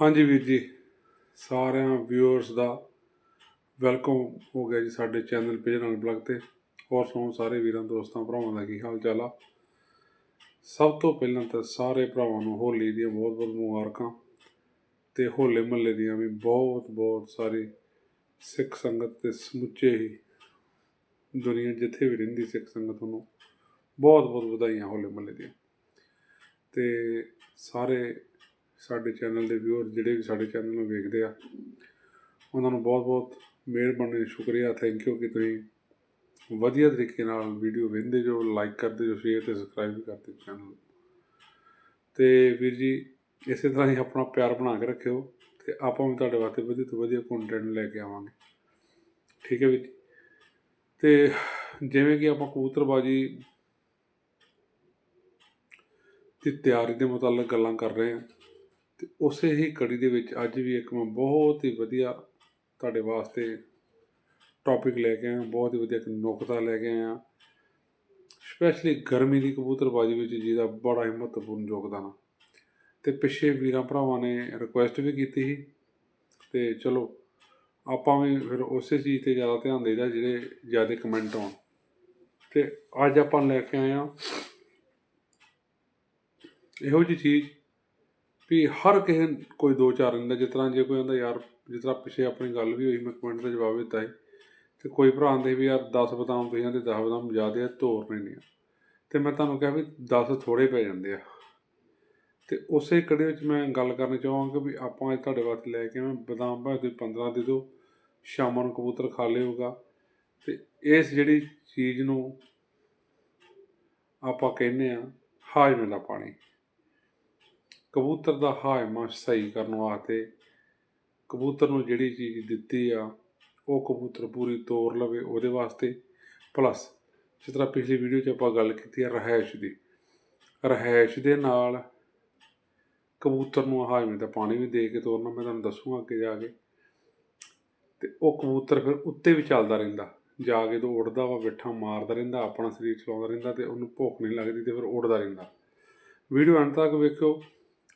ਹਾਂਜੀ ਵੀਰ ਜੀ, ਸਾਰਿਆਂ ਵਿਊਅਰਸ ਦਾ ਵੈਲਕਮ ਹੋ ਗਿਆ ਜੀ ਸਾਡੇ ਚੈਨਲ ਪੇਜ ਨਾਲ ਬਲੱਗ ਤੇ। ਹੋਰ ਸੁਣੋ ਸਾਰੇ ਵੀਰਾਂ, ਦੋਸਤਾਂ, ਭਰਾਵਾਂ ਦਾ ਕੀ ਹਾਲ ਚਾਲ ਆ? ਸਭ ਤੋਂ ਪਹਿਲਾਂ ਤਾਂ ਸਾਰੇ ਭਰਾਵਾਂ ਨੂੰ ਹੋਲੀ ਦੀਆਂ ਬਹੁਤ ਬਹੁਤ ਮੁਬਾਰਕਾਂ ਤੇ ਹੋਲੇ ਮਹੱਲੇ ਦੀਆਂ ਵੀ ਬਹੁਤ ਬਹੁਤ ਸਾਰੀ ਸਿੱਖ ਸੰਗਤ ਤੇ ਸਮੁੱਚੇ ਹੀ ਦੁਨੀਆ ਜਿੱਥੇ ਵੀ ਰਹਿੰਦੀ ਸਿੱਖ ਸੰਗਤ ਨੂੰ ਬਹੁਤ ਬਹੁਤ ਵਧਾਈਆਂ ਹੋਲੇ ਮਹੱਲੇ ਦੀਆਂ। ਤੇ ਸਾਰੇ ਸਾਡੇ ਚੈਨਲ ਦੇ ਵਿਊਅਰ ਜਿਹੜੇ ਵੀ ਸਾਡੇ ਚੈਨਲ ਨੂੰ ਵੇਖਦੇ ਆ, ਉਹਨਾਂ ਨੂੰ ਬਹੁਤ-ਬਹੁਤ ਮਿਹਰਬਾਨੀ ਸ਼ੁਕਰੀਆ। ਥੈਂਕ ਯੂ ਕਿ ਤੁਸੀਂ ਵਧੀਆ ਤਰੀਕੇ ਨਾਲ ਵੀਡੀਓ ਵੇਖਦੇ ਜੋ ਲਾਈਕ ਕਰਦੇ ਜੋ ਸ਼ੇਅਰ ਤੇ ਸਬਸਕ੍ਰਾਈਬ ਵੀ ਕਰਦੇ ਚੈਨਲ ਤੇ ਵੀਰ ਜੀ, ਇਸੇ ਤਰ੍ਹਾਂ ਹੀ ਆਪਣਾ ਪਿਆਰ ਬਣਾ ਕੇ ਰੱਖਿਓ ਤੇ ਆਪਾਂ ਵੀ ਤੁਹਾਡੇ ਵਾਸਤੇ ਵਧੀਆ ਤੋਂ ਵਧੀਆ ਕੰਟੈਂਟ ਲੈ ਕੇ ਆਵਾਂਗੇ। ਠੀਕ ਹੈ ਵੀਰ ਜੀ? ਤੇ ਜਿਵੇਂ ਕਿ ਆਪਾਂ ਕਬੂਤਰਬਾਜੀ ਦੀ ਤਿਆਰੀ ਦੇ ਮੁਤਲਕ ਗੱਲਾਂ ਕਰ ਰਹੇ ਹਾਂ ਅਤੇ ਉਸੇ ਹੀ ਕੜੀ ਦੇ ਵਿੱਚ ਅੱਜ ਵੀ ਇੱਕ ਮੈਂ ਬਹੁਤ ਹੀ ਵਧੀਆ ਤੁਹਾਡੇ ਵਾਸਤੇ ਟੌਪਿਕ ਲੈ ਕੇ ਆਇਆ, ਬਹੁਤ ਹੀ ਵਧੀਆ ਇੱਕ ਨੁਕਤਾ ਲੈ ਕੇ ਆਇਆ। ਸਪੈਸ਼ਲੀ ਗਰਮੀ ਦੀ ਕਬੂਤਰਬਾਜੀ ਵਿੱਚ ਜਿਹਦਾ ਬੜਾ ਹੀ ਮਹੱਤਵਪੂਰਨ ਯੋਗਦਾਨ ਆ। ਤੇ ਪਿੱਛੇ ਵੀਰਾਂ ਭਰਾਵਾਂ ਨੇ ਰਿਕੁਐਸਟ ਵੀ ਕੀਤੀ ਸੀ। ਤੇ ਚਲੋ, ਆਪਾਂ ਵੀ ਫਿਰ ਉਸੇ ਚੀਜ਼ ਤੇ ਜ਼ਿਆਦਾ ਧਿਆਨ ਦੇਈਦਾ, ਜਿਹੜੇ ਜ਼ਿਆਦਾ ਕਮੈਂਟ ਆਉਣ। ਤੇ ਅੱਜ ਆਪਾਂ ਲੈ ਕੇ ਆਏ ਹਾਂ ਇਹੋ ਜਿਹੀ ਚੀਜ਼ ਵੀ ਹਰ ਕਿਸੇ ਕੋਈ ਦੋ ਚਾਰ ਦਿੰਦਾ ਜਿਸ ਤਰ੍ਹਾਂ ਜੇ ਕੋਈ ਕਹਿੰਦਾ ਯਾਰ, ਜਿਸ ਤਰ੍ਹਾਂ ਪਿੱਛੇ ਆਪਣੀ ਗੱਲ ਵੀ ਹੋਈ, ਮੈਂ ਕਮੈਂਟ ਦਾ ਜਵਾਬ ਦਿੱਤਾ ਸੀ, ਤੇ ਕੋਈ ਭਰਾ ਆਂਦੇ ਵੀ ਯਾਰ 10 ਬਦਾਮ ਤੁਸੀਂ ਤੇ 10 ਬਦਾਮ ਜ਼ਿਆਦੇ ਆ ਤੋਰਨੇ ਨਹੀਂ ਆ। ਤੇ ਮੈਂ ਤੁਹਾਨੂੰ ਕਿਹਾ ਵੀ 10 ਥੋੜੇ ਪੈ ਜਾਂਦੇ ਆ। ਤੇ ਉਸੇ ਕੜੇ ਵਿੱਚ ਮੈਂ ਗੱਲ ਕਰਨੀ ਚਾਹਾਂਗਾ ਵੀ ਆਪਾਂ ਅੱਜ ਤੁਹਾਡੇ ਵਾਸਤੇ ਲੈ ਕੇ ਆਵੇਂ ਬਦਾਮ ਭਾਵੇਂ ਤੁਸੀਂ 15 ਦੇ ਦਿਓ, ਸ਼ਾਮਾਂ ਨੂੰ ਕਬੂਤਰ ਖਾ ਲਿਓਗਾ। ਤੇ ਇਸ ਜਿਹੜੀ ਚੀਜ਼ ਨੂੰ ਆਪਾਂ ਕਹਿੰਦੇ ਆ, ਹਾਜਮੇ ਦਾ ਪਾਣੀ। ਕਬੂਤਰ ਦਾ ਹਾਇਮਾ ਸਹੀ ਕਰਨ ਵਾਸਤੇ ਕਬੂਤਰ ਨੂੰ ਜਿਹੜੀ ਚੀਜ਼ ਦਿੱਤੀ ਆ, ਉਹ ਕਬੂਤਰ ਪੂਰੀ ਤੋਰ ਲਵੇ ਉਹਦੇ ਵਾਸਤੇ। ਪਲੱਸ ਜਿਸ ਤਰ੍ਹਾਂ ਪਿਛਲੀ ਵੀਡੀਓ 'ਚ ਆਪਾਂ ਗੱਲ ਕੀਤੀ ਆ ਰਹਿائش ਦੀ। ਰਹਿائش ਦੇ ਨਾਲ ਕਬੂਤਰ ਨੂੰ ਹਾਜ਼ਮੇ ਦਾ ਪਾਣੀ ਵੀ ਦੇ ਕੇ ਤੋਰਨਾ, ਮੈਂ ਤੁਹਾਨੂੰ ਦੱਸੂਗਾ ਅੱਗੇ ਜਾ ਕੇ। ਤੇ ਉਹ ਕਬੂਤਰ ਫਿਰ ਉੱਤੇ ਵੀ ਚੱਲਦਾ ਰਹਿੰਦਾ। ਜਾ ਕੇ ਤੋਂ ਉੱਡਦਾ ਵਾ, ਬੈਠਾ ਮਾਰਦਾ ਰਹਿੰਦਾ, ਆਪਣਾ ਸਰੀਰ ਚਲਾਉਂਦਾ ਰਹਿੰਦਾ ਤੇ ਉਹਨੂੰ ਭੁੱਖ ਨਹੀਂ ਲੱਗਦੀ ਤੇ ਫਿਰ ਉੱਡਦਾ ਰਹਿੰਦਾ। ਵੀਡੀਓ ਅੰਤ ਤੱਕ ਵੇਖਿਓ।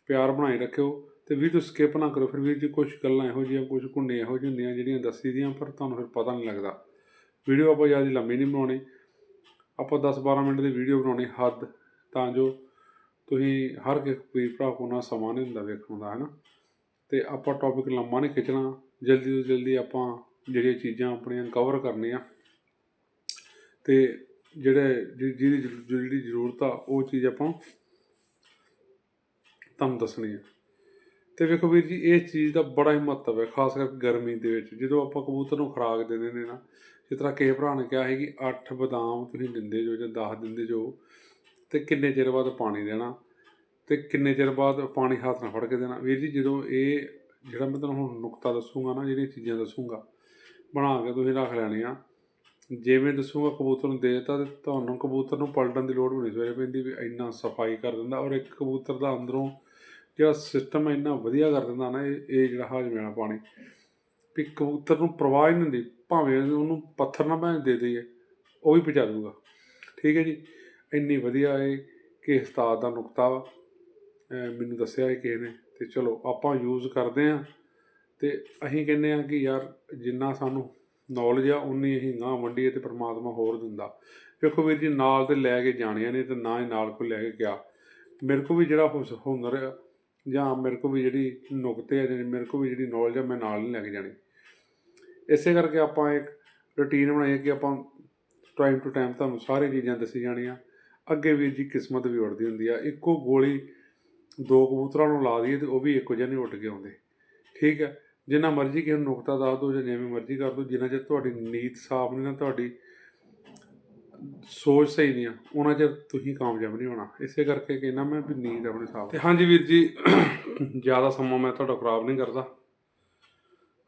ਪਿਆਰ ਬਣਾਈ ਰੱਖਿਓ ਤੇ ਵੀਡੀਓ ਸਕਿਪ ਨਾ ਕਰੋ। ਫਿਰ ਵੀਰ ਜੀ ਕੁਝ ਗੱਲਾਂ ਇਹੋ ਜਿਹੀਆਂ ਕੁਝ ਕੁੰਡੇ ਇਹੋ ਜਿਹੀਆਂ ਹੁੰਦੀਆਂ ਜਿਹੜੀਆਂ ਦੱਸੀ ਦੀਆਂ, ਪਰ ਤੁਹਾਨੂੰ ਫਿਰ ਪਤਾ ਨਹੀਂ ਲੱਗਦਾ। ਵੀਡੀਓ ਆਪਾਂ ਜ਼ਿਆਦਾ ਲੰਮੀ ਨਹੀਂ ਬਣਾਉਣੀ। ਆਪਾਂ 10-12 ਮਿੰਟ ਦੀ ਵੀਡੀਓ ਬਣਾਉਣੀ ਹੱਦ, ਤਾਂ ਜੋ ਤੁਸੀਂ ਹਰ ਇੱਕ ਵੀਰ ਭਰਾ ਕੋਲ ਨਾ ਸਮਾਂ ਨਹੀਂ ਹੁੰਦਾ ਵੇਖਣ ਦਾ ਹੈ ਨਾ ਤੇ ਆਪਾਂ ਟੌਪਿਕ ਲੰਮਾ ਨਹੀਂ ਖਿੱਚਣਾ। ਜਲਦੀ ਤੋਂ ਜਲਦੀ ਆਪਾਂ ਜਿਹੜੀਆਂ ਚੀਜ਼ਾਂ ਆਪਣੀਆਂ ਕਵਰ ਕਰਨੀਆਂ ਤੇ ਜਿਹੜੇ ਜਿ- ਜਿਹਦੀ ਜਿਹੜੀ ਜ਼ਰੂਰਤ ਆ, ਉਹ ਚੀਜ਼ ਆਪਾਂ ਤੁਹਾਨੂੰ ਦੱਸਣੀ ਹੈ ਤੇ ਵੇਖੋ ਵੀਰ ਜੀ, ਇਹ ਚੀਜ਼ ਦਾ ਬੜਾ ਹੀ ਮਹੱਤਵ ਹੈ, ਖਾਸ ਕਰਕੇ ਗਰਮੀ ਦੇ ਵਿੱਚ। ਜਦੋਂ ਆਪਾਂ ਕਬੂਤਰ ਨੂੰ ਖੁਰਾਕ ਦੇ ਨੇ ਨਾ, ਜਿਸ ਤਰ੍ਹਾਂ ਕਿਸੇ ਭਰਾ ਨੇ ਕਿਹਾ ਹੈ ਕਿ 8 ਬਦਾਮ ਤੁਸੀਂ ਦਿੰਦੇ ਜੋ ਜਾਂ 10 ਦਿੰਦੇ ਜੋ, ਤੇ ਕਿੰਨੇ ਚਿਰ ਬਾਅਦ ਪਾਣੀ ਦੇਣਾ, ਤੇ ਕਿੰਨੇ ਚਿਰ ਬਾਅਦ ਪਾਣੀ ਹੱਥ ਨਾਲ ਫੜ ਕੇ ਦੇਣਾ। ਵੀਰ ਜੀ, ਜਦੋਂ ਇਹ ਜਿਹੜਾ ਮੈਂ ਤੁਹਾਨੂੰ ਹੁਣ ਨੁਕਤਾ ਦੱਸੂਗਾ ਨਾ, ਜਿਹੜੀਆਂ ਚੀਜ਼ਾਂ ਦੱਸੂਗਾ, ਬਣਾ ਕੇ ਤੁਸੀਂ ਰੱਖ ਲੈਣੀਆਂ। ਜਿਵੇਂ ਦੱਸੂਗਾ ਕਬੂਤਰ ਨੂੰ ਦੇ ਦਿੱਤਾ ਤੇ ਤੁਹਾਨੂੰ ਕਬੂਤਰ ਨੂੰ ਪਲਟਣ ਦੀ ਲੋੜ ਵੀ ਨਹੀਂ, ਸਵੇਰੇ ਪੈਂਦੀ ਵੀ ਇੰਨਾ ਸਫ਼ਾਈ ਕਰ ਦਿੰਦਾ ਔਰ ਇੱਕ ਕਬੂਤਰ ਦਾ ਅੰਦਰੋਂ ਜਿਹੜਾ ਸਿਸਟਮ ਇੰਨਾ ਵਧੀਆ ਕਰ ਦਿੰਦਾ ਨਾ ਇਹ ਇਹ ਜਿਹੜਾ ਹਾਜ਼ਮੇ ਪਾਣੀ, ਵੀ ਕਬੂਤਰ ਨੂੰ ਪ੍ਰਵਾਹ ਹੀ ਨਹੀਂ ਹੁੰਦੀ, ਭਾਵੇਂ ਉਹਨੂੰ ਪੱਥਰ ਨਾ ਭਾਵੇਂ ਦੇ ਦਈਏ, ਉਹ ਵੀ ਪਹੁੰਚਾ ਦੂਗਾ ਠੀਕ ਹੈ ਜੀ? ਇੰਨੀ ਵਧੀਆ ਹੈ ਕਿ ਉਸਤਾਦ ਦਾ ਨੁਕਤਾ ਵਾ। ਮੈਨੂੰ ਦੱਸਿਆ ਹੈ ਕਿਸੇ ਨੇ, ਤੇ ਚਲੋ ਆਪਾਂ ਯੂਜ਼ ਕਰਦੇ ਆ ਤੇ ਅਸੀਂ ਕਹਿੰਦੇ ਆ ਕਿ ਯਾਰ ਜਿੰਨਾ ਸਾਨੂੰ ਨੌਲੇਜ ਆ, ਉਨੀ ਅਸੀਂ ਨਾ ਵੰਡੀਏ ਤੇ ਪ੍ਰਮਾਤਮਾ ਹੋਰ ਦਿੰਦਾ। ਵੇਖੋ ਵੀਰ ਜੀ, ਨਾਲ ਤੇ ਲੈ ਕੇ ਜਾਣੀਆਂ ਨੇ ਤੇ ਨਾ ਹੀ ਨਾਲ ਕੋਈ ਲੈ ਕੇ ਗਿਆ। ਮੇਰੇ ਕੋ ਵੀ ਜਿਹੜਾ ਹੁਸ- ਹੁਨਰ ਜਾਂ ਮੇਰੇ ਕੋਲ ਵੀ ਜਿਹੜੀ ਨੁਕਤੇ ਆ ਜਿਹੜੀ ਮੇਰੇ ਕੋਲ ਵੀ ਜਿਹੜੀ ਨੌਲੇਜ ਆ, ਮੈਂ ਨਾਲ ਨਹੀਂ ਲੈ ਕੇ ਜਾਣੀ। ਇਸੇ ਕਰਕੇ ਆਪਾਂ ਇੱਕ ਰੁਟੀਨ ਬਣਾਈ ਕਿ ਆਪਾਂ ਟਾਈਮ ਟੂ ਟਾਈਮ ਤੁਹਾਨੂੰ ਸਾਰੀ ਚੀਜ਼ਾਂ ਦੱਸੀ ਜਾਣੀਆਂ। ਅੱਗੇ ਵੀ ਜੀ ਕਿਸਮਤ ਵੀ ਉੜਦੀ ਹੁੰਦੀ ਆ। ਇੱਕੋ ਗੋਲੀ ਦੋ ਕਬੂਤਰਾਂ ਨੂੰ ਲਾ ਦਈਏ ਤੇ ਉਹ ਵੀ ਇੱਕੋ ਜਿਹਾ ਨਹੀਂ ਉੱਡ ਕੇ ਆਉਂਦੇ। ਠੀਕ ਹੈ? ਜਿੰਨਾ ਮਰਜ਼ੀ ਕਿਸੇ ਨੂੰ ਨੁਕਤਾ ਦੱਸ ਦਿਓ ਜਾਂ ਜਿਵੇਂ ਮਰਜ਼ੀ ਕਰ ਦਿਓ, ਜਿੰਨਾ ਚਿਰ ਤੁਹਾਡੀ ਨੀਤ ਸਾਫ਼ ਨਹੀਂ ਨਾ, ਤੁਹਾਡੀ ਸੋਚ ਸਹੀ ਨਹੀਂ ਆ। ਉਹਨਾਂ ਚਿਰ ਤੁਸੀਂ ਕਾਮਯਾਬ ਨਹੀਂ ਹੋਣਾ। ਇਸੇ ਕਰਕੇ ਕਹਿੰਦਾ ਮੈਂ ਵੀ ਨੀਤ ਆਪਣੀ ਸਾਫ਼ ਤੇ ਹਾਂਜੀ ਵੀਰ ਜੀ ਜ਼ਿਆਦਾ ਸਮਾਂ ਮੈਂ ਤੁਹਾਡਾ ਖਰਾਬ ਨਹੀਂ ਕਰਦਾ।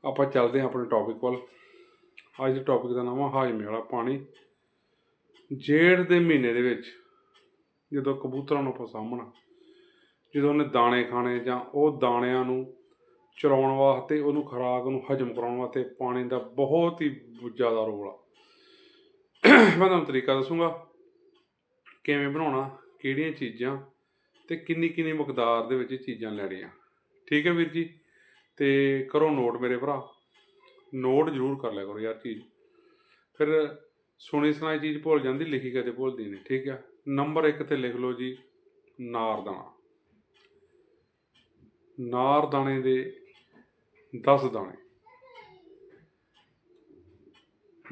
ਆਪਾਂ ਚੱਲਦੇ ਹਾਂ ਆਪਣੇ ਟੌਪਿਕ ਵੱਲ। ਅੱਜ ਦੇ ਟੌਪਿਕ ਦਾ ਨਾਮ ਆ ਹਾਜਮੇ ਵਾਲਾ ਪਾਣੀ। ਜੇੜ ਦੇ ਮਹੀਨੇ ਦੇ ਵਿੱਚ ਜਦੋਂ ਕਬੂਤਰਾਂ ਨੂੰ ਆਪਾਂ ਸਾਹਮਣਾ ਜਦੋਂ ਉਹਨੇ ਦਾਣੇ ਖਾਣੇ ਜਾਂ ਉਹ ਦਾਣਿਆਂ ਨੂੰ ਚਰਾਉਣ ਵਾਸਤੇ ਉਹਨੂੰ ਖੁਰਾਕ ਨੂੰ ਹਜਮ ਕਰਾਉਣ ਵਾਸਤੇ ਪਾਣੀ ਦਾ ਬਹੁਤ ਹੀ ਜ਼ਿਆਦਾ ਰੋਲ ਆ। ਮੈਂ ਤੁਹਾਨੂੰ ਤਰੀਕਾ ਦੱਸੂਗਾ। ਕਿਵੇਂ ਬਣਾਉਣਾ, ਕਿਹੜੀਆਂ ਚੀਜ਼ਾਂ ਤੇ ਕਿੰਨੀ ਕਿੰਨੀ ਮਕਦਾਰ ਦੇ ਵਿੱਚ ਚੀਜ਼ਾਂ ਲੈਣੀਆਂ। ਠੀਕ ਹੈ ਵੀਰ ਜੀ? ਤੇ ਕਰੋ ਨੋਟ ਮੇਰੇ ਭਰਾ। ਨੋਟ ਜ਼ਰੂਰ ਕਰ ਲਿਆ ਕਰੋ ਯਾਰ ਚੀਜ਼। ਫਿਰ ਸੁਣੀ ਸੁਣਾਈ ਚੀਜ਼ ਭੁੱਲ ਜਾਂਦੀ, ਲਿਖੀ ਕਦੇ ਭੁੱਲਦੀ ਨਹੀਂ। ਠੀਕ ਹੈ? ਨੰਬਰ 1 ਤੇ ਲਿਖ ਲਓ ਜੀ ਨਾਰਦਾਣਾ ਨਾਰਦਾਣੇ ਦੇ 10 ਦਾਣੇ।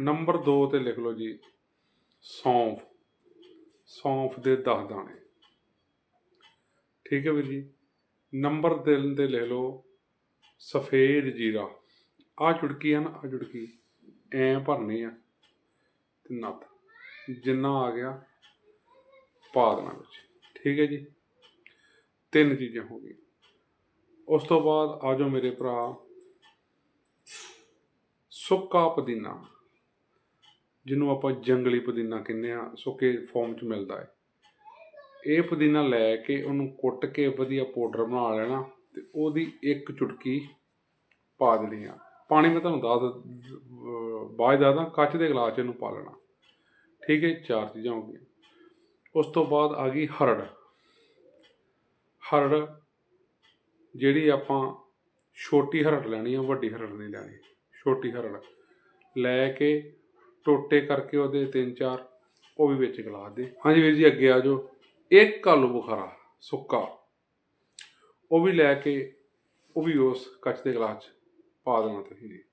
ਨੰਬਰ 2 ਤੇ ਲਿਖ ਲਓ ਜੀ, ਸੌਂਫ। ਸੌਂਫ ਦੇ 10 ਦਾਣੇ। ਠੀਕ ਹੈ ਵੀਰ ਜੀ? ਨੰਬਰ 3 ਤੇ ਲਿਖ ਲਓ, ਸਫੇਦ ਜੀਰਾ। ਆ ਚੁਟਕੀ ਆ ਨਾ ਆ ਚੁਟਕੀ। ਐ ਭਰਨੀ ਆ ਤੇ ਨੱਥ। ਜਿੰਨਾ ਆ ਗਿਆ, ਪਾ ਦੇਣਾ ਵਿੱਚ। ਠੀਕ ਹੈ ਜੀ? ਤਿੰਨ ਚੀਜ਼ਾਂ ਹੋ ਗਈਆਂ। ਉਸ ਤੋਂ ਬਾਅਦ ਆ ਜਾਓ ਮੇਰੇ ਭਰਾ, ਸੁੱਕਾ ਪੁਦੀਨਾ। ਜਿਹਨੂੰ ਆਪਾਂ ਜੰਗਲੀ ਪੁਦੀਨਾ ਕਹਿੰਦੇ ਆ ਸੁੱਕੇ ਫਾਰਮ 'ਚ ਮਿਲਦਾ ਹੈ। ਇਹ ਪੁਦੀਨਾ ਲੈ ਕੇ ਉਹਨੂੰ ਕੁੱਟ ਕੇ ਵਧੀਆ ਪਾਊਡਰ ਬਣਾ ਲੈਣਾ ਤੇ ਉਹਦੀ ਇੱਕ ਚੁਟਕੀ ਪਾ ਦੇਣੀ ਆ। ਪਾਣੀ ਮੈਂ ਤੁਹਾਨੂੰ ਦੱਸ ਅਹ ਬਾਅਦ ਦੱਸਦਾ, ਕੱਚ ਦੇ ਗਲਾਸ 'ਚ ਇਹਨੂੰ ਪਾ ਲੈਣਾ। ਠੀਕ ਹੈ, ਚਾਰ ਚੀਜ਼ਾਂ ਹੋ ਗਈਆਂ। ਉਸ ਤੋਂ ਬਾਅਦ ਆ ਗਈ ਹਰੜ। ਹਰੜ ਜਿਹੜੀ ਆਪਾਂ ਛੋਟੀ ਹਰੜ ਲੈਣੀ ਆ, ਵੱਡੀ ਹਰੜ ਨਹੀਂ ਲੈਣੀ। ਛੋਟੀ ਹਰੜ ਲੈ ਕੇ ਟੋਟੇ ਕਰਕੇ ਉਹਦੇ ਤਿੰਨ ਚਾਰ, ਉਹ ਵੀ ਵਿੱਚ ਗਲਾ ਦੇ। ਹਾਂਜੀ ਵੀਰ ਜੀ, ਅੱਗੇ ਆ ਜਾਓ। ਇੱਕ ਆਲੂ ਬੁਖਾਰਾ, ਸੁੱਕਾ। ਉਹ ਵੀ ਲੈ ਕੇ, ਉਹ ਵੀ ਉਸ ਕੱਚ ਦੇ ਗਲਾਸ 'ਚ ਪਾ ਦੇਣਾ ਤੁਸੀਂ ਜੀ।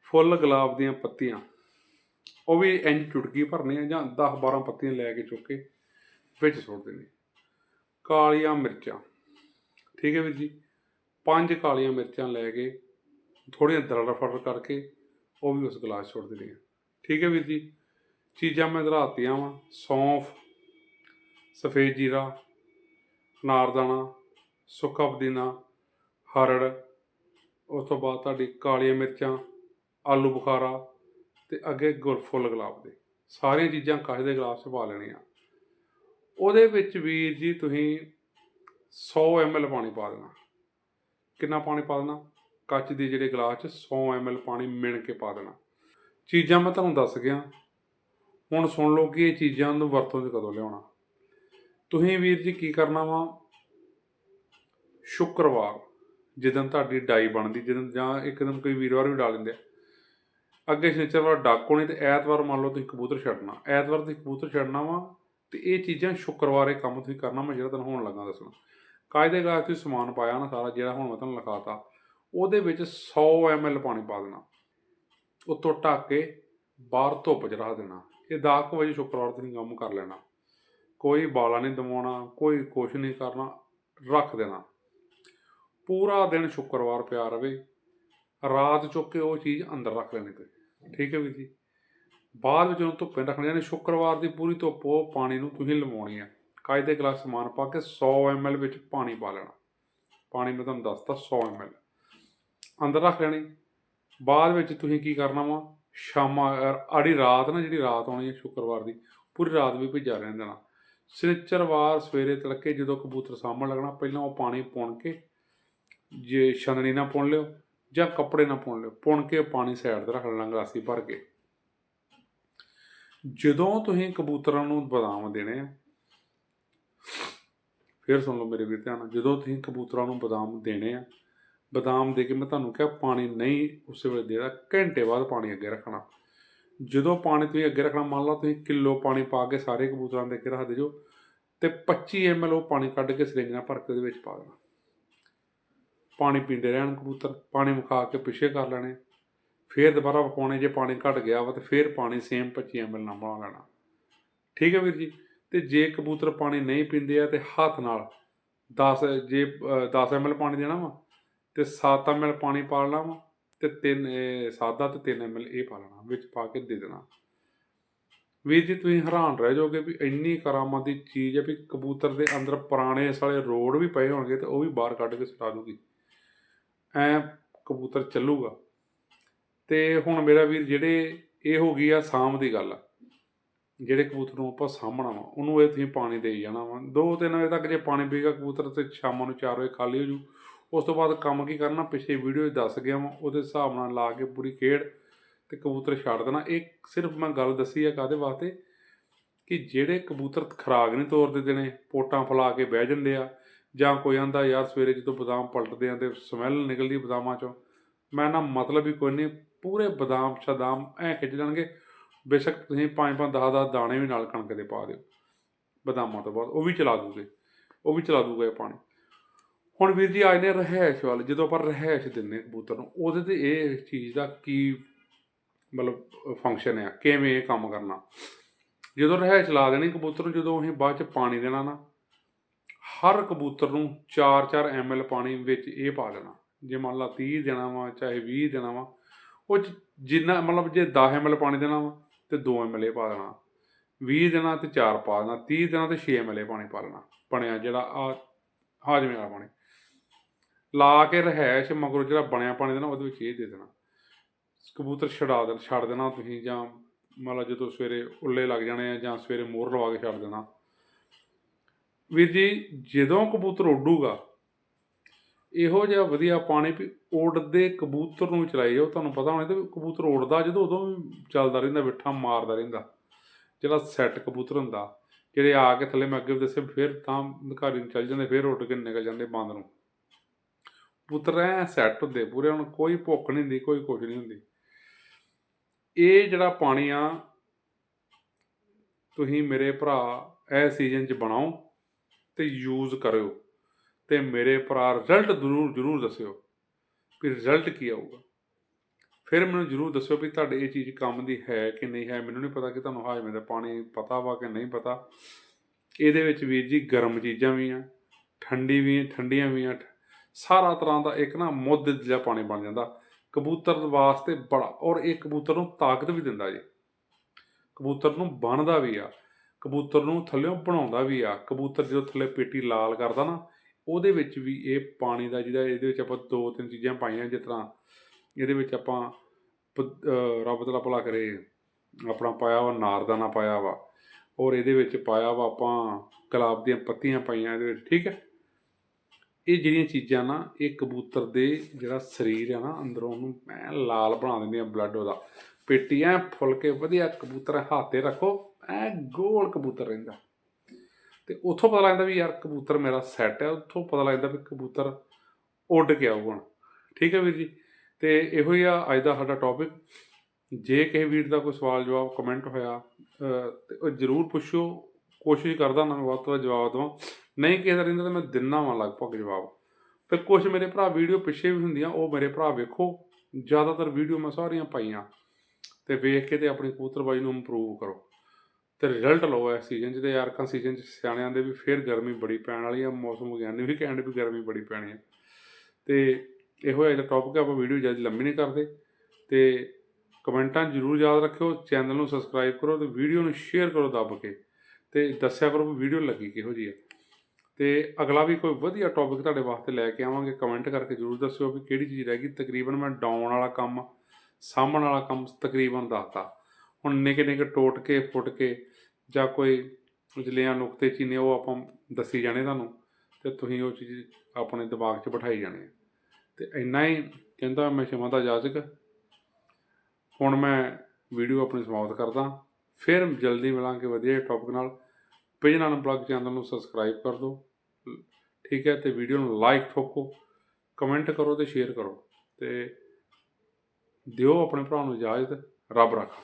ਫੁੱਲ ਗੁਲਾਬ ਦੀਆਂ ਪੱਤੀਆਂ। ਉਹ ਵੀ ਇੰਜ ਚੁਟਕੀ ਭਰਨੀ ਆ ਜਾਂ 10 12 ਪੱਤੀਆਂ ਲੈ ਕੇ ਚੁੱਕ ਕੇ ਵਿੱਚ ਸੁੱਟ ਦੇਣੀ। ਕਾਲੀਆਂ ਮਿਰਚਾਂ। ਠੀਕ ਹੈ ਵੀਰ ਜੀ? ਪੰਜ ਕਾਲੀਆਂ ਮਿਰਚਾਂ ਲੈ ਕੇ, ਥੋੜ੍ਹੀਆਂ ਦਰੜ ਫੜ ਕਰਕੇ ਉਹ ਵੀ ਉਸ ਗਲਾਸ 'ਚ ਸੁੱਟ ਦੇਣੀਆਂ ਠੀਕ ਹੈ ਵੀਰ ਜੀ। ਚੀਜ਼ਾਂ ਮੈਂ ਦਰਾਤੀਆਂ ਵਾ। ਸੌਂਫ, ਸਫੇਦ ਜੀਰਾ ਨਾਰਦਾਣਾ ਸੁੱਕਾ ਪੁਦੀਨਾ, ਹਰੜ, ਉਸ ਤੋਂ ਬਾਅਦ ਤੁਹਾਡੀ ਕਾਲੀਆਂ ਮਿਰਚਾਂ, ਆਲੂ ਬੁਖਾਰਾ ਤੇ ਅੱਗੇ ਗੁਰਫੁੱਲ ਗੁਲਾਬ ਦੇ। ਸਾਰੀਆਂ ਚੀਜ਼ਾਂ ਕੱਚ ਦੇ ਗਲਾਸ 'ਚ ਪਾ ਲੈਣੀਆਂ। ਉਹਦੇ ਵਿੱਚ ਵੀਰ ਜੀ ਤੁਸੀਂ 100 ml ਪਾਣੀ ਪਾ ਦੇਣਾ। ਕਿੰਨਾ ਪਾਣੀ ਪਾ ਦੇਣਾ? ਕੱਚ ਦੇ ਜਿਹੜੇ ਗਲਾਸ 'ਚ 100 ml ਪਾਣੀ ਮਿਣ ਕੇ ਪਾ ਦੇਣਾ। ਚੀਜ਼ਾਂ ਮੈਂ ਤੁਹਾਨੂੰ ਦੱਸ ਗਿਆ। ਹੁਣ ਸੁਣ ਲਓ ਕਿ ਇਹ ਚੀਜ਼ਾਂ ਨੂੰ ਵਰਤੋਂ 'ਚ ਕਦੋਂ ਲਿਆਉਣਾ। ਤੁਸੀਂ ਵੀਰ ਜੀ ਕੀ ਕਰਨਾ ਵਾ? ਸ਼ੁੱਕਰਵਾਰ ਜਦੋਂ ਤੁਹਾਡੀ ਡਾਈ ਬਣਦੀ ਜਦੋਂ ਜਾਂ ਇੱਕ ਦਿਨ ਕੋਈ ਵੀਰਵਾਰ ਵੀ ਡਾਲ ਦਿੰਦੇ ਆ। ਅੱਗੇ ਸ਼ਨੀਚਰਵਾਰ ਡਾਕੋ ਨਹੀਂ ਤੇ ਐਤਵਾਰ ਮੰਨ ਲਓ ਤੁਸੀਂ ਕਬੂਤਰ ਛੱਡਣਾ। ਐਤਵਾਰ ਤੁਸੀਂ ਕਬੂਤਰ ਛੱਡਣਾ ਵਾ ਤੇ ਇਹ ਚੀਜ਼ਾਂ ਸ਼ੁੱਕਰਵਾਰ ਇਹ ਕੰਮ ਤੁਸੀਂ ਕਰਨਾ, ਮੈਂ ਜਿਹੜਾ ਤੁਹਾਨੂੰ ਹੁਣ ਲੱਗਾ ਦੱਸਣਾ। ਕਾਇਦੇ ਗਲਾਸ ਤੁਸੀਂ ਸਮਾਨ ਪਾਇਆ ਨਾ ਸਾਰਾ, ਜਿਹੜਾ ਹੁਣ ਮੈਂ ਤੁਹਾਨੂੰ ਲਿਖਾਤਾ, ਉਹਦੇ ਵਿੱਚ 100 ml ਪਾਣੀ ਪਾ ਦੇਣਾ। ਉੱਤੋਂ ਢੱਕ ਕੇ ਬਾਹਰ ਧੁੱਪ 'ਚ ਰੱਖ ਦੇਣਾ। ਇਹ 10 ਕੁ ਵਜੇ ਸ਼ੁੱਕਰਵਾਰ ਤੁਸੀਂ ਕੰਮ ਕਰ ਲੈਣਾ। ਕੋਈ ਬਾਲਾ ਨਹੀਂ ਦਵਾਉਣਾ ਕੋਈ ਕੁਛ ਨਹੀਂ ਕਰਨਾ, ਰੱਖ ਦੇਣਾ। ਪੂਰਾ ਦਿਨ ਸ਼ੁੱਕਰਵਾਰ ਪਿਆ ਰਵੇ। ਰਾਤ ਚੁੱਕ ਕੇ ਉਹ ਚੀਜ਼ ਅੰਦਰ ਰੱਖ ਲੈਣੀ ਤੇ ਠੀਕ ਹੈ ਵੀਰ ਜੀ? ਬਾਅਦ ਵਿੱਚ ਉਹਨੂੰ ਧੁੱਪੇ ਰੱਖਣੀ, ਯਾਨੀ ਸ਼ੁੱਕਰਵਾਰ ਦੀ ਪੂਰੀ ਧੁੱਪ ਉਹ ਪਾਣੀ ਨੂੰ ਤੁਸੀਂ ਲਵਾਉਣੀ ਹੈ। ਕਾਇਦੇ ਦੇ ਗਲਾਸ ਸਮਾਨ ਪਾ ਕੇ 100 ml ਵਿੱਚ ਪਾਣੀ ਪਾ ਲੈਣਾ। ਪਾਣੀ ਮੈਂ ਤੁਹਾਨੂੰ ਦੱਸਤਾ 100 ml ਅੰਦਰ ਰੱਖ ਲੈਣੀ। ਬਾਅਦ ਵਿੱਚ ਤੁਸੀਂ ਕੀ ਕਰਨਾ ਵਾ? ਸ਼ਾਮਾਂ ਆੜੀ ਰਾਤ ਨਾ ਜਿਹੜੀ ਰਾਤ ਆਉਣੀ ਹੈ ਸ਼ੁੱਕਰਵਾਰ ਦੀ, ਪੂਰੀ ਰਾਤ ਵੀ ਭਿੱਜਾ ਰਹਿਣ ਦੇਣਾ। ਸ਼ਨੀਚਰਵਾਰ ਸਵੇਰੇ ਤੜਕੇ ਜਦੋਂ ਕਬੂਤਰ ਸਾਹਮਣ ਲੱਗਣਾ, ਪਹਿਲਾਂ ਉਹ ਪਾਣੀ ਪੁਣ ਕੇ ਜੇ ਛੰਦਣੀ ਨਾ ਪੁਣ ਲਿਓ ਜਾਂ ਕੱਪੜੇ ਨਾ ਪੁਣ ਲਿਓ, ਪੁਣ ਕੇ ਪਾਣੀ ਸਾਈਡ ਤੇ ਰੱਖ ਲੈਣਾ, ਗਲਾਸੀ ਭਰ ਕੇ। ਜਦੋਂ ਤੁਸੀਂ ਕਬੂਤਰਾਂ ਨੂੰ ਬਦਾਮ ਦੇਣੇ ਆ, ਫਿਰ ਸੁਣ ਲਓ ਮੇਰੇ ਵੀਰ ਧਿਆਨ ਜਦੋਂ ਤੁਸੀਂ ਕਬੂਤਰਾਂ ਨੂੰ ਬਦਾਮ ਦੇਣੇ ਆ ਬਦਾਮ ਦੇ ਕੇ ਮੈਂ ਤੁਹਾਨੂੰ ਕਿਹਾ ਪਾਣੀ ਨਹੀਂ ਉਸੇ ਵੇਲੇ ਦੇਣਾ ਘੰਟੇ ਬਾਅਦ ਪਾਣੀ ਅੱਗੇ ਰੱਖਣਾ। ਜਦੋਂ ਪਾਣੀ ਤੁਸੀਂ ਅੱਗੇ ਰੱਖਣਾ ਮੰਨ ਲਓ ਤੁਸੀਂ ਕਿਲੋ ਪਾਣੀ ਪਾ ਕੇ ਸਾਰੇ ਕਬੂਤਰਾਂ ਦੇ ਅੱਗੇ ਰੱਖ ਦਿਓ ਤੇ 25 ml ਉਹ ਪਾਣੀ ਕੱਢ ਕੇ ਸਿਰਿੰਜ ਨਾਲ ਭਰ ਕੇ ਉਹਦੇ ਵਿੱਚ ਪਾ ਦੇਣਾ। ਪਾਣੀ ਪੀਂਦੇ ਰਹਿਣ ਕਬੂਤਰ ਪਾਣੀ ਮੁਕਾ ਕੇ ਪਿੱਛੇ ਕਰ ਲੈਣੇ। ਫੇਰ ਦੁਬਾਰਾ ਪਾਉਣੇ ਜੇ ਪਾਣੀ ਘਟ ਗਿਆ ਵਾ ਤੇ ਫੇਰ ਪਾਣੀ ਸੇਮ 25 ml ਨਾਲ ਬਣਾ ਲੈਣਾ। ਠੀਕ ਹੈ ਵੀਰ ਜੀ? ਤੇ ਜੇ ਕਬੂਤਰ ਪਾਣੀ ਨਹੀਂ ਪੀਂਦੇ ਆ ਤੇ ਹੱਥ ਨਾਲ 10 ਜੇ ਅ, 10 ml ਪਾਣੀ ਦੇਣਾ ਵਾ ਤੇ 7 ml ਪਾਣੀ ਪਾ ਲੈਣਾ ਵਾ ਤੇ 3 ਸਾਦਾ ਤੇ 3 ml ਇਹ ਪਾ ਲੈਣਾ, ਵਿੱਚ ਪਾ ਕੇ ਦੇ ਦੇਣਾ। ਵੀਰ ਜੀ, ਤੁਸੀਂ ਹੈਰਾਨ ਰਹਿ ਜਾਓਗੇ ਵੀ ਇੰਨੀ ਕਰਾਮਾਤ ਦੀ ਚੀਜ਼ ਹੈ ਵੀ ਕਬੂਤਰ ਦੇ ਅੰਦਰ ਪੁਰਾਣੇ ਸਾਲੇ ਰੋਡ ਵੀ ਪਏ ਹੋਣਗੇ ਤੇ ਉਹ ਵੀ ਬਾਹਰ ਕੱਢ ਕੇ ਸੁਟਾ ਦੂਗੀ। ਐ ਕਬੂਤਰ ਚੱਲੂਗਾ। ਤੇ ਹੁਣ ਮੇਰਾ ਵੀਰ, ਜਿਹੜੇ ਇਹ ਹੋ ਗਈ ਆ ਸਾਂਭ ਦੀ ਗੱਲ, ਜਿਹੜੇ ਕਬੂਤਰ ਨੂੰ ਆਪਾਂ ਸਾਂਭਣਾ ਵਾ, ਉਹਨੂੰ ਇਹ ਤੁਸੀਂ ਪਾਣੀ ਦੇਈ ਜਾਣਾ ਵਾ। ਦੋ ਤਿੰਨ ਵਜੇ ਤੱਕ ਜੇ ਪਾਣੀ ਪੀਗਾ ਕਬੂਤਰ ਤੇ ਸ਼ਾਮਾਂ ਨੂੰ 4 ਵਜੇ ਖਾਲੀ ਹੋ ਜੂ। ਉਸ ਤੋਂ ਬਾਅਦ ਕੰਮ ਕੀ ਕਰਨਾ, ਪਿਛੇ ਵੀਡੀਓ 'ਚ ਦੱਸ ਗਿਆ ਵਾਂ, ਉਹਦੇ ਹਿਸਾਬ ਨਾਲ ਲਾ ਕੇ ਪੂਰੀ ਖੇਡ ਤੇ ਕਬੂਤਰ ਛੱਡ ਦੇਣਾ। ਇਹ ਸਿਰਫ ਮੈਂ ਗੱਲ ਦੱਸੀ ਆ ਕਾਦੇ ਵਾਸਤੇ? ਕਿ ਜਿਹੜੇ ਕਬੂਤਰ ਖਰਾਕ ਨਹੀਂ ਤੋਰਦੇ ਦੇਣੇ, ਪੋਟਾਂ ਫਲਾ ਕੇ ਬਹਿ ਜਾਂਦੇ ਆ, ਜਾਂ ਕੋਈ ਆਂਦਾ, ਯਾਰ ਸਵੇਰੇ ਜਦੋਂ ਬਦਾਮ ਪਲਟਦੇ ਆ ਤੇ ਸਮੈਲ ਨਿਕਲਦੀ ਬਦਾਮਾਂ ਚੋਂ, ਮੈਂ ਨਾ ਮਤਲਬ ਹੀ ਕੋਈ ਨਹੀਂ, ਪੂਰੇ ਬਦਾਮ ਸ਼ਦਾਮ ਐ ਖਿੱਚ ਜਾਣਗੇ ਬੇਸ਼ੱਕ ਤੁਸੀਂ ਪੰਜ ਪੰਜ 10 10 ਦਾਣੇ ਵੀ ਨਾਲ ਕਣਕ ਦੇ ਪਾ ਦਿਓ, ਬਦਾਮਾਂ ਤੋਂ ਬਾਅਦ, ਉਹ ਵੀ ਚਲਾ ਦੂਗੇ, ਉਹ ਵੀ ਚਲਾ ਦੂਗਾ ਇਹ ਪਾਣੀ। ਹੁਣ ਵੀਰ ਜੀ, ਆਏ ਨੇ ਰਹਿائش ਵਾਲੇ, ਜਦੋਂ ਆਪਾਂ ਰਹਿائش ਦਿੰਨੇ ਕਬੂਤਰ ਨੂੰ, ਉਹਦੇ ਤੇ ਇਹ ਚੀਜ਼ ਦਾ ਕੀ ਮਤਲਬ ਫੰਕਸ਼ਨ ਹੈ ਕਿਵੇਂ ਇਹ ਕੰਮ ਕਰਨਾ? ਜਦੋਂ ਰਹਿائش ਲਾ ਦੇਣੀ ਕਬੂਤਰ ਨੂੰ, ਜਦੋਂ ਅਸੀਂ ਬਾਅਦ ਚ ਪਾਣੀ ਦੇਣਾ ਨਾ, ਹਰ ਕਬੂਤਰ ਨੂੰ 4-4 ਐਮਐਲ ਪਾਣੀ ਵਿੱਚ ਇਹ ਪਾ ਦੇਣਾ। ਜੇ ਮੰਨ ਲਾ 30 ਦੇਣਾ ਵਾ, ਚਾਹੇ 20 ਦੇਣਾ ਵਾ, ਉਹ ਜਿੰਨਾ ਮਤਲਬ ਜੇ 10 ਐਮਐਲ ਪਾਣੀ ਦੇਣਾ ਵਾ, ਤੇ 2 ਐਮਐਲ ਇਹ ਪਾ ਦੇਣਾ। 20 ਦੇਣਾ ਤੇ 4 ਪਾ ਦੇਣਾ 30 ਦੇਣਾ ਤੇ 6 ਐਮਐਲ ਪਾਣੀ ਪਾ ਲੈਣਾ ਬਣਿਆ ਜਿਹੜਾ ਆ ਹਾਜਮੇ ਵਾਲਾ ਪਾਣੀ। ਲਾ ਕੇ ਰਹਿਸ਼ ਮਗਰੋਂ ਜਿਹੜਾ ਬਣਿਆ ਪਾਣੀ ਦੇਣਾ ਉਹਦੇ ਵਿੱਚ ਇਹ ਦੇ ਦੇਣਾ। ਕਬੂਤਰ ਛਡਾ ਦੇਣਾ, ਛੱਡ ਦੇਣਾ ਤੁਸੀਂ, ਜਾਂ ਮਤਲਬ ਜਦੋਂ ਸਵੇਰੇ ਉੱਲੇ ਲੱਗ ਜਾਣੇ ਆ, ਜਾਂ ਸਵੇਰੇ ਮੋਰ ਲਵਾ ਕੇ ਛੱਡ ਦੇਣਾ। ਵੀਰ ਜੀ, ਜਦੋਂ ਕਬੂਤਰ ਉੱਡੂਗਾ, ਇਹੋ ਜਿਹਾ ਵਧੀਆ ਪਾਣੀ ਵੀ ਉੜਦੇ ਕਬੂਤਰ ਨੂੰ ਚਲਾਈ ਜਾਓ। ਤੁਹਾਨੂੰ ਪਤਾ ਹੋਣਾ ਤੇ ਕਬੂਤਰ ਉੜਦਾ ਜਦੋਂ ਉਦੋਂ ਵੀ ਚੱਲਦਾ ਰਹਿੰਦਾ ਵਿੱਠਾ ਮਾਰਦਾ ਰਹਿੰਦਾ। ਜਿਹੜਾ ਸੈੱਟ ਕਬੂਤਰ ਹੁੰਦਾ, ਜਿਹੜੇ ਆ ਕੇ ਥੱਲੇ ਮੈਂ ਅੱਗੇ ਦੱਸੇ ਫਿਰ ਤਾਂ ਅਧਿਕਾਰੀ ਨੂੰ ਚੱਲ ਜਾਂਦੇ, ਫਿਰ ਉੱਡ ਕੇ ਨਿਕਲ ਜਾਂਦੇ ਬੰਦ ਨੂੰ। ਕਬੂਤਰ ਸੈੱਟ ਹੁੰਦੇ ਪੂਰੇ, ਹੁਣ ਕੋਈ ਭੁੱਖ ਨਹੀਂ ਹੁੰਦੀ, ਕੋਈ ਕੁਝ ਨਹੀਂ ਹੁੰਦੀ। ਇਹ ਜਿਹੜਾ ਪਾਣੀ ਆ, ਤੁਸੀਂ ਮੇਰੇ ਭਰਾ ਇਹ ਸੀਜ਼ਨ 'ਚ ਬਣਾਓ ਤੇ ਯੂਜ਼ ਕਰਿਓ ਤੇ ਮੇਰੇ ਭਰਾ ਰਿਜ਼ਲਟ ਜ਼ਰੂਰ ਜ਼ਰੂਰ ਦੱਸਿਓ ਵੀ ਰਿਜ਼ਲਟ ਕੀ ਆਊਗਾ। ਫਿਰ ਮੈਨੂੰ ਜ਼ਰੂਰ ਦੱਸਿਓ ਵੀ ਤੁਹਾਡੇ ਇਹ ਚੀਜ਼ ਕੰਮ ਦੀ ਹੈ ਕਿ ਨਹੀਂ ਹੈ, ਮੈਨੂੰ ਨਹੀਂ ਪਤਾ ਕਿ ਤੁਹਾਨੂੰ ਹਾਜਮੇ ਦਾ ਪਾਣੀ ਪਤਾ ਵਾ ਕਿ ਨਹੀਂ ਪਤਾ। ਇਹਦੇ ਵਿੱਚ ਵੀਰ ਜੀ ਗਰਮ ਚੀਜ਼ਾਂ ਵੀ ਆ, ਠੰਡੀ ਵੀ ਠੰਡੀਆਂ ਵੀ ਆ ਸਾਰਾ ਤਰ੍ਹਾਂ ਦਾ ਇੱਕ ਨਾ ਮੁੱਦ ਜਿਹਾ ਪਾਣੀ ਬਣ ਜਾਂਦਾ। ਕਬੂਤਰ ਵਾਸਤੇ ਬੜਾ, ਔਰ ਇਹ ਕਬੂਤਰ ਨੂੰ ਤਾਕਤ ਵੀ ਦਿੰਦਾ ਜੀ। ਕਬੂਤਰ ਨੂੰ ਬਣਦਾ ਵੀ ਆ, ਕਬੂਤਰ ਨੂੰ ਥੱਲਿਓਂ ਬਣਾਉਂਦਾ ਵੀ ਆ। ਕਬੂਤਰ ਜਦੋਂ ਥੱਲੇ ਪੇਟੀ ਲਾਲ ਕਰਦਾ ਨਾ, ਉਹਦੇ ਵਿੱਚ ਵੀ ਇਹ ਪਾਣੀ ਦਾ ਜਿਹੜਾ ਇਹਦੇ ਵਿੱਚ ਆਪਾਂ ਦੋ ਤਿੰਨ ਚੀਜ਼ਾਂ ਪਾਈਆਂ ਜਿਸ ਤਰ੍ਹਾਂ ਇਹਦੇ ਵਿੱਚ ਆਪਾਂ ਰੱਬ ਤਲਾ ਭਲਾ ਕਰੇ, ਆਪਣਾ ਪਾਇਆ ਵਾ ਨਾਰਦਾਨਾ ਪਾਇਆ ਵਾ, ਔਰ ਇਹਦੇ ਵਿੱਚ ਪਾਇਆ ਵਾ ਆਪਾਂ ਗੁਲਾਬ ਦੀਆਂ ਪੱਤੀਆਂ ਪਾਈਆਂ ਇਹਦੇ ਵਿੱਚ, ਠੀਕ ਹੈ? ਇਹ ਜਿਹੜੀਆਂ ਚੀਜ਼ਾਂ ਨਾ ਇਹ ਕਬੂਤਰ ਦੇ ਜਿਹੜਾ ਸਰੀਰ ਆ ਨਾ ਅੰਦਰੋਂ ਉਹਨੂੰ ਐ ਲਾਲ ਬਣਾ ਦਿੰਦੀਆਂ ਬਲੱਡ ਉਹਦਾ। ਪੇਟੀ ਐ ਫੁੱਲ ਕੇ ਵਧੀਆ ਕਬੂਤਰ ਹੱਥੇ ਰੱਖੋ ਐ ਗੋਲ ਕਬੂਤਰ ਰਹਿੰਦਾ। ਤੇ ਉੱਥੋਂ ਪਤਾ ਲੱਗਦਾ ਵੀ ਯਾਰ ਕਬੂਤਰ ਮੇਰਾ ਸੈੱਟ ਹੈ ਉੱਥੋਂ ਪਤਾ ਲੱਗਦਾ ਵੀ ਕਬੂਤਰ ਉੱਡ ਕੇ ਆਊਗਾ ਠੀਕ ਹੈ ਵੀਰ ਜੀ? ਤੇ ਇਹੋ ਹੀ ਆ ਅੱਜ ਦਾ ਸਾਡਾ ਟੌਪਿਕ ਜੇ ਕਿਸੇ ਵੀਰ ਦਾ ਕੋਈ ਸਵਾਲ ਜਵਾਬ ਕਮੈਂਟ ਹੋਇਆ ਅਹ, ਤੇ ਉਹ ਜ਼ਰੂਰ ਪੁੱਛੋ ਕੋਸ਼ਿਸ਼ ਕਰਦਾ ਨਾ ਮੈਂ ਵੱਧ ਤੋਂ ਵੱਧ ਜਵਾਬ ਦੇਵਾਂ। ਨਹੀਂ ਕਿਸੇ ਦਾ ਰਹਿੰਦਾ ਤਾਂ ਮੈਂ ਦਿਨਾ ਵਾਂ ਲਗਭਗ ਜਵਾਬ। ਤੇ ਕੁਝ ਮੇਰੇ ਭਰਾ ਵੀਡੀਓ ਪਿੱਛੇ ਵੀ ਹੁੰਦੀਆਂ, ਉਹ ਮੇਰੇ ਭਰਾ ਵੇਖੋ। ਜ਼ਿਆਦਾਤਰ ਵੀਡੀਓ ਮੈਂ ਸਾਰੀਆਂ ਪਾਈਆਂ। ਤੇ ਵੇਖ ਕੇ ਤੇ ਆਪਣੀ ਕਬੂਤਰਬਾਜੀ ਨੂੰ ਇੰਪਰੂਵ ਕਰੋ। ਤੇ ਰਿਜ਼ਲਟ ਲਓ ਇਸ ਸੀਜ਼ਨ 'ਚ ਤੇ ਯਾਰਕਾਂ ਸੀਜ਼ਨ 'ਚ ਸਿਆਣਿਆਂ ਦੇ ਵੀ ਫੇਰ ਗਰਮੀ ਬੜੀ ਪੈਣ ਵਾਲੀ ਆ, ਮੌਸਮ ਵਿਗਿਆਨੀ ਵੀ ਕਹਿੰਦੇ ਵੀ ਗਰਮੀ ਬੜੀ ਪੈਣੀ ਆ। ਤੇ ਇਹੋ ਜਿਹਾ ਟੌਪਿਕ ਆਪਾਂ ਵੀਡੀਓ ਜ਼ਿਆਦਾ ਲੰਮੀ ਨਹੀਂ ਕਰਦੇ। ਤੇ ਕਮੈਂਟਾਂ ਜ਼ਰੂਰ ਯਾਦ ਰੱਖਿਓ, ਚੈਨਲ ਨੂੰ ਸਬਸਕ੍ਰਾਈਬ ਕਰੋ ਤੇ ਵੀਡੀਓ ਨੂੰ ਸ਼ੇਅਰ ਕਰੋ ਦੱਬ ਕੇ। ਤੇ ਦੱਸਿਆ ਕਰੋ ਵੀ ਵੀਡੀਓ ਲੱਗੀ ਕਿਹੋ ਜੀ ਆ। ਤੇ ਅਗਲਾ ਵੀ ਕੋਈ ਵਧੀਆ ਟੌਪਿਕ ਤੁਹਾਡੇ ਵਾਸਤੇ ਲੈ ਕੇ ਆਵਾਂਗੇ ਕਮੈਂਟ ਕਰਕੇ ਜ਼ਰੂਰ ਦੱਸਿਓ ਵੀ ਕਿਹੜੀ ਚੀਜ਼ ਰਹਿ ਗਈ। ਤਕਰੀਬਨ ਮੈਂ ਡਾਊਨ ਵਾਲਾ ਕੰਮ, ਸਾਂਭਣ ਵਾਲਾ ਕੰਮ ਤਕਰੀਬਨ ਦੱਸਤਾ। ਹੁਣ ਨਿੱਕੇ ਨਿੱਕੇ ਟੋਟ ਕੇ ਫੁੱਟ ਕੇ ਜਾਂ ਕੋਈ ਉਜਲਿਆਂ ਨੁਕਤੇ, ਚੀਨੇ, ਉਹ ਆਪਾਂ ਦੱਸੀ ਜਾਣੇ ਤੁਹਾਨੂੰ ਤੇ ਤੁਸੀਂ ਉਹ ਚੀਜ਼ ਆਪਣੇ ਦਿਮਾਗ 'ਚ ਬਿਠਾਈ ਜਾਣੀ ਹੈ। ਤੇ ਇੰਨਾ ਹੀ ਕਹਿੰਦਾ ਮੈਂ ਸ਼ਮਾ ਦਾ ਜਾਜਕ ਹੁਣ ਮੈਂ ਵੀਡੀਓ ਆਪਣੀ ਸਮਾਪਤ ਕਰਦਾ। ਫਿਰ ਜਲਦੀ ਮਿਲਾਂਗੇ ਵਧੀਆ ਟੌਪਿਕ ਨਾਲ। ਪਿਜਨ ਅਨਪਲੱਗ ਚੈਨਲ ਨੂੰ ਸਬਸਕ੍ਰਾਈਬ ਕਰ ਦਿਓ। ਠੀਕ ਹੈ, ਤੇ ਵੀਡੀਓ ਨੂੰ ਲਾਈਕ ਠੋਕੋ ਕਮੈਂਟ ਕਰੋ ਤੇ ਸ਼ੇਅਰ ਕਰੋ ਤੇ ਦਿਓ ਆਪਣੇ ਭਰਾ ਨੂੰ ਇਜਾਜ਼ਤ, ਰੱਬ ਰੱਖਾ।